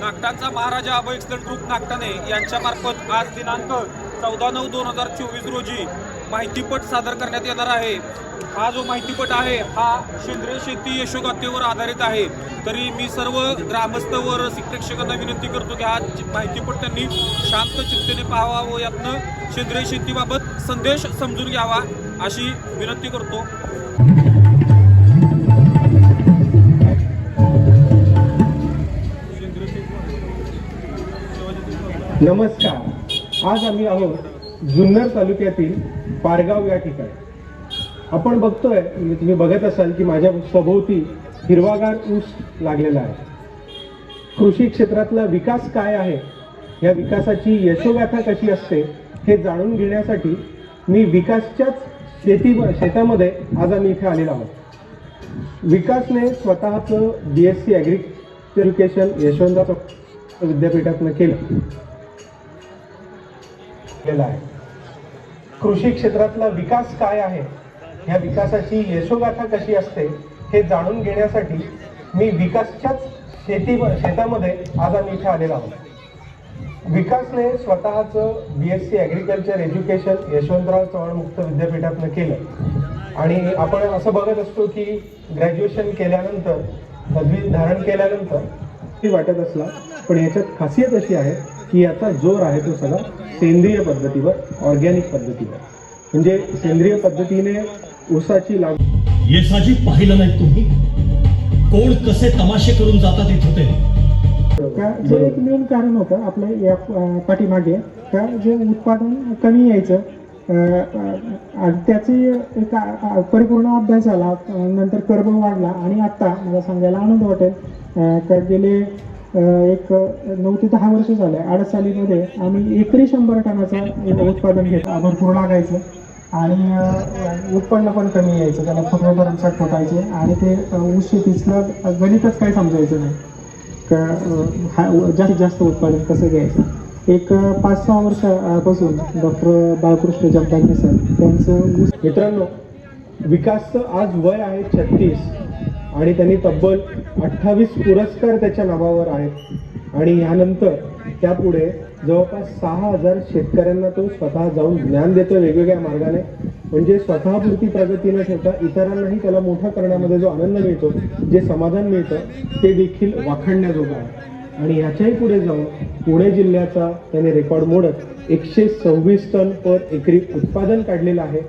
नागटांचा महाराजा अभय excellent group Nagthane यांच्यामार्फत आज दिनांक चौदा नऊ दोन हजार चोवीस रोजी माहितीपट सादर करण्यात येणार आहे. हा जो माहितीपट आहे हा सेंद्रिय शेती यशोगाथेवर आधारित आहे. तरी मी सर्व ग्रामस्थ व रसिक प्रेक्षकांना विनंती करतो की हा माहितीपट त्यांनी शांत चित्तेने पाहावा व यातनं सेंद्रिय शेतीबाबत संदेश समजून घ्यावा अशी विनंती करतो. नमस्कार. आज आम्ही आहोत जुन्नर तालुक्यातील पारगाव या ठिकाणी. आपण बघतोय म्हणजे तुम्ही बघत असाल की माझ्या सभोवती हिरवागार ऊस लागलेला आहे. कृषी क्षेत्रातला विकास काय आहे? या विकासाची यशोगाथा कशी असते हे जाणून घेण्यासाठी मी विकासच्याच शेती शेतामध्ये आज आम्ही इथे आलेलो आहोत. विकासने स्वतःचं B S C agriculture education Yashwantrao विद्यापीठातनं केलं. केलेला आहे. कृषी क्षेत्रातला विकास काय आहे? या विकासाची यशोगाथा कशी असते? हे जाणून घेण्यासाठी मी विकासच्याच शेती शेतामध्ये आज आम्ही इथे आलेलो आहोत. विकासने स्वतःचं B S C agriculture education Yashwantrao Chavan मुक्त विद्यापीठातनं केलं. आणि आपण असं बघत असतो की ग्रॅज्युएशन केल्यानंतर पदवी धारण केल्यानंतर वाटत असला पण याच्यात खासियत अशी आहे की याचा जोर आहे तो सगळा सेंद्रिय पद्धतीवर ऑर्गॅनिक पद्धतीवर. म्हणजे सेंद्रिय पद्धतीने ऊसाची लागवड येसाजी पाहिलं नाही तुम्ही? कोण कसे तमाशे करून जातात इथं ते? का जे एक मेन कारण होतं आपल्या या पाठीमागे का जे उत्पादन कमी यायचं त्याची एक परिपूर्ण अभ्यास झाला नंतर कर्ब वाढला आणि आत्ता मला सांगायला आनंद वाटेल. अं, गेले एक नऊ ते दहा वर्ष झाले. आडसालीमध्ये आम्ही एकरी शंभर टनाचं म्हणजे उत्पादन घेत भरपूर लागायचं. आणि उत्पन्न पण कमी यायचं त्याला पूर्ण भरमसाठ फुटायचे आणि ते ऊस शेतीतलं गणितच काही समजायचं नाही. का हा जास्तीत जास्त उत्पादन कसं घ्यायचं? एक पाच सहा वर्षापासून डॉक्टर बाळकृष्ण जगदागे सर त्यांचं ऊस मित्रांनो विकासचं आज वय आहे छत्तीस. आणि त्यांनी तब्बल अठ्ठावीस पुरस्कार त्याच्या नावावर आहेत. आणि ह्यानंतर त्यापुढे जवळपास सहा हजार शेतकऱ्यांना तो स्वतः जाऊन ज्ञान देतो वेगवेगळ्या मार्गाने. म्हणजे स्वतःपुरती प्रगती न ठेवता इतरांनाही त्याला मोठं करण्यामध्ये जो आनंद मिळतो जे समाधान मिळतं ते देखील वाखाणण्याजोगं आहे. आणि ह्याच्याही पुढे जाऊन पुणे जिल्ह्याचा त्याने रेकॉर्ड मोडत एकशे सव्वीस टन पर एकरी उत्पादन काढलेलं आहे.